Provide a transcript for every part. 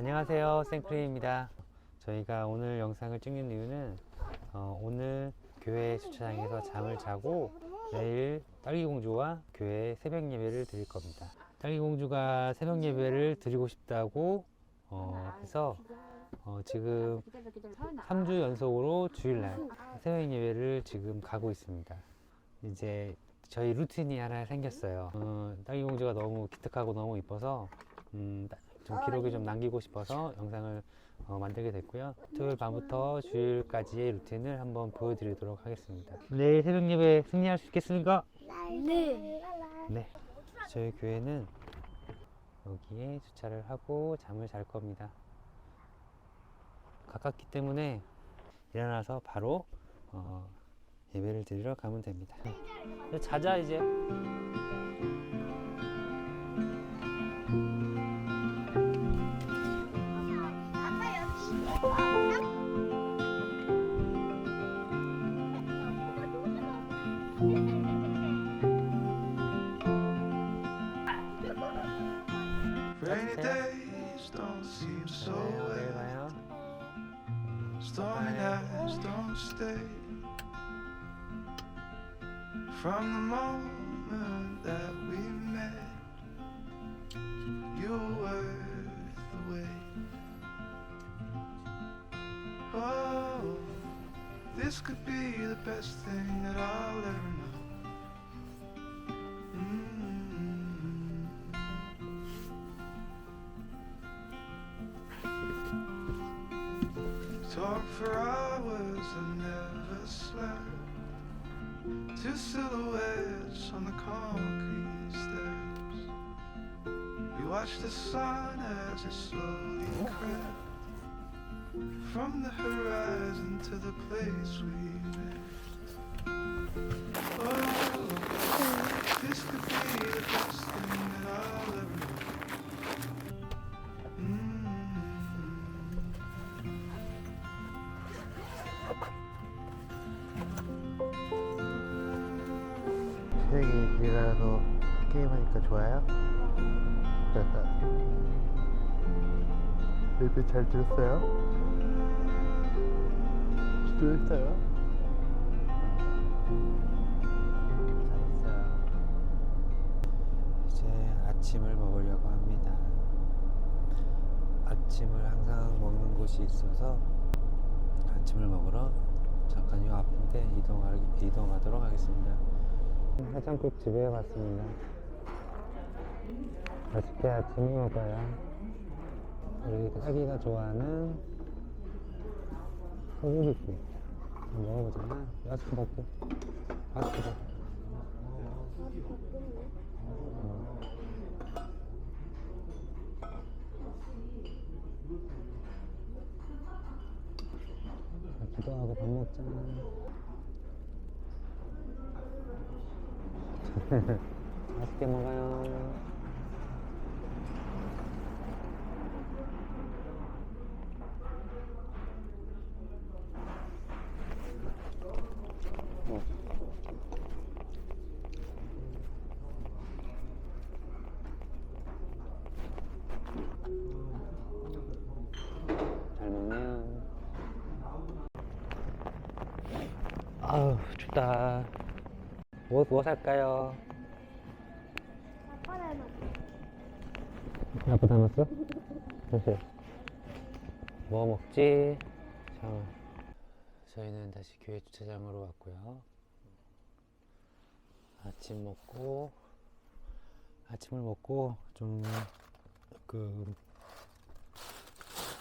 안녕하세요. 생크림입니다. 저희가 오늘 영상을 찍는 이유는 어, 오늘 교회 주차장에서 잠을 자고 내일 딸기공주와 교회 새벽 예배를 드릴 겁니다. 딸기공주가 새벽 예배를 드리고 싶다고 어, 해서 어, 지금 3주 연속으로 주일날 새벽 예배를 지금 가고 있습니다. 이제 저희 루틴이 하나 생겼어요. 어, 딸기공주가 너무 기특하고 너무 이뻐서 음, 좀 기록을 좀 남기고 싶어서 영상을 어, 만들게 됐고요. 토요일 밤부터 주일까지의 루틴을 한번 보여드리도록 하겠습니다. 내일 새벽 예배 승리할 수 있겠습니까? 네. 네. 저희 교회는 여기에 주차를 하고 잠을 잘 겁니다. 가깝기 때문에 일어나서 바로 어, 예배를 드리러 가면 됩니다. 이제 자자 이제. Don't stay. From the moment that we met, you were worth the wait. Oh, this could be the best thing that I'll ever know. Mm. Talk for hours and never slept. Two silhouettes on the concrete steps. We watched the sun as it slowly crept from the horizon to the place we met. 일어나서 게임하니까 좋아요? 예배 잘 들었어요? 기도했어요? 잘했어요 이제 아침을 먹으려고 합니다 아침을 항상 먹는 곳이 있어서 아침을 먹으러 잠깐 요 앞인데 이동하, 이동하도록 하겠습니다 해장국 집에 왔습니다. 맛있게 아침을 먹어요. 우리 딸기가 좋아하는 소고기국 먹어보자. 야식 먹고. 야식 먹고. 자, 기도하고 밥 먹자. 맛있게 먹어요. 어. 잘 먹네요. 아우 춥다. 뭐, 뭐 살까요? 아빠 닮았어? 그래. 뭐 먹지? 자, 저희는 다시 교회 주차장으로 왔고요. 아침 먹고, 아침을 먹고, 좀, 그,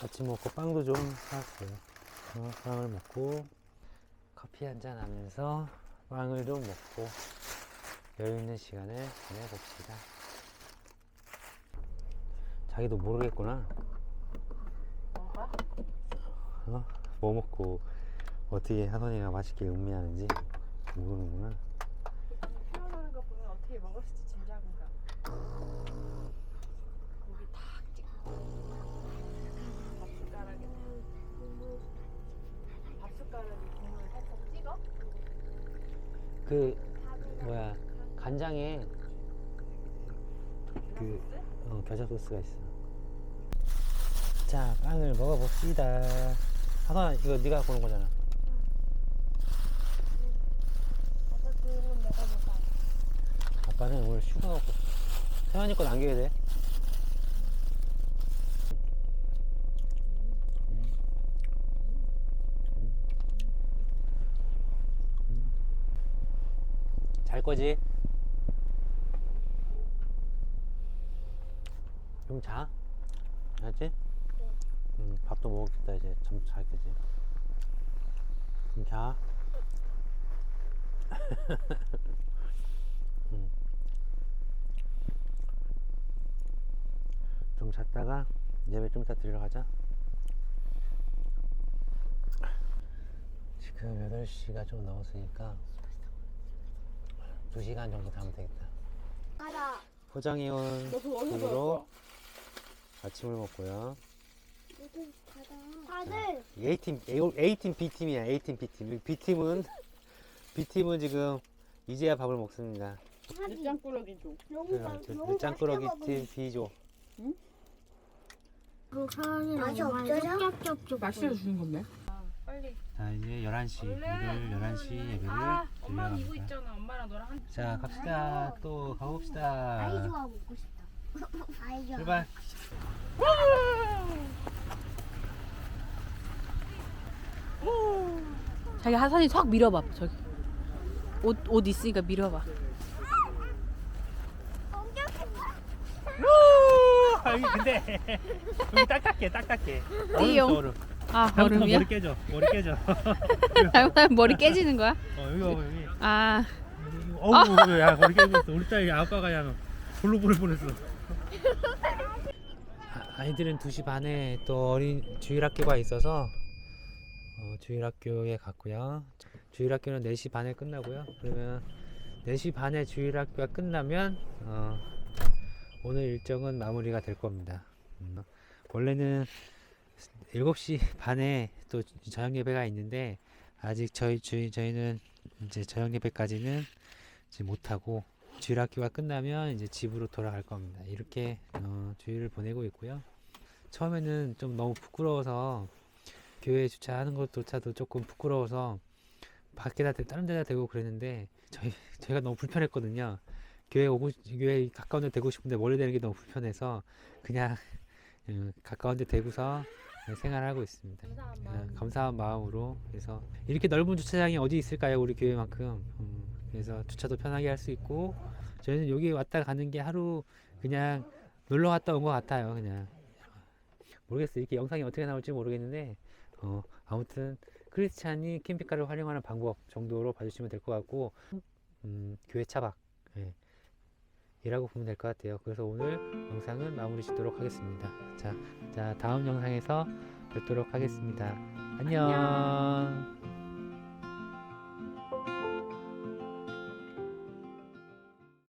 아침 먹고 빵도 좀 사왔어요. 어, 빵을 먹고, 커피 한 잔 하면서 빵을 좀 먹고, 여유 있는 시간을 보내봅시다. 자기도 모르겠구나. 어? 뭐 먹고 어떻게 하선이가 맛있게 음미하는지 모르는구나. 태어나는 거 보면 어떻게 먹었을지 짐작인가. 고기 탁 찍고 밥 숟가락에 밥 숟가락에 국물 살짝 찍어? 그 뭐야 간장에 그 어, 겨자 소스가 있어. 자, 빵을 먹어봅시다. 하선아, 이거 네가 고른 거잖아. 아빠는 오늘 휴가 갖고 태환이 거 남겨야 돼. 잘 거지? 좀 자. 알았지? 응, 밥도 먹었겠다 이제 좀잘 거지. 좀 자. 좀 잤다가 예배 좀 이따 드리러 가자. 지금 8시가 좀 넘었으니까 2시간 정도 자면 되겠다. 가자. 포장해온 국으로 아침을 먹고요. 다들 A팀, A- A팀, B팀이야. A팀, B팀. B팀은, B팀은 지금 이제야 밥을 먹습니다. 밑장꾸러기 좀. 그 짱꾸러기 팀 B조. 맛이 없어져? 맛있어 주는 건데. 빨리. 자, 이제 11시. 오늘 11시 예배를 아, 엄마는 이거 갑니다. 있잖아. 엄마랑 너랑 한. 자, 갑시다. 또 가봅시다. 아이주가 먹고 싶다. 아이주. 출발. 자기 하산이 확 밀어봐 저기 옷, 옷 있으니까 밀어봐 아니 근데 여기 딱딱해 딱딱해 띠용. 얼음 아 얼음이야? 머리 깨져. 머리 깨져. 잘못하면 머리 깨지는 거야? 어 여기 봐봐 여기. 아. 어우 야 머리 깨졌어. 우리 딸 아빠가 그냥 볼로 보낼 뻔했어. 아, 아이들은 2시 반에 또 어린 주일학교가 있어서 어, 주일학교에 갔고요. 주일학교는 4시 반에 끝나고요. 그러면 4시 반에 주일학교가 끝나면 어, 오늘 일정은 마무리가 될 겁니다. 음, 원래는 7시 반에 또 저녁 예배가 있는데 아직 저희 저희 저희는 이제 저녁 예배까지는 이제 못 하고 주일 학교가 끝나면 이제 집으로 돌아갈 겁니다. 이렇게 어, 주일을 보내고 있고요. 처음에는 좀 너무 부끄러워서 교회 주차하는 것조차도 조금 부끄러워서 밖에다 대- 다른 데다 대고 그랬는데 저희 저희가 너무 불편했거든요. 교회 오고 교회 가까운 데 대고 싶은데 멀리 대는 게 너무 불편해서 그냥 음, 가까운 데 대고서 생활하고 있습니다. 어, 감사한 마음으로 그래서 이렇게 넓은 주차장이 어디 있을까요 우리 교회만큼? 음, 그래서 주차도 편하게 할 수 있고 저희는 여기 왔다 가는 게 하루 그냥 놀러 갔다 온 것 같아요 그냥. 모르겠어요. 이렇게 영상이 어떻게 나올지 모르겠는데 어, 아무튼 크리스찬이 캠핑카를 활용하는 방법 정도로 봐주시면 될 것 같고 음, 교회 차박. 예, 이라고 보면 될 것 같아요. 그래서 오늘 영상은 마무리 짓도록 하겠습니다. 자, 자 다음 영상에서 뵙도록 하겠습니다. 안녕.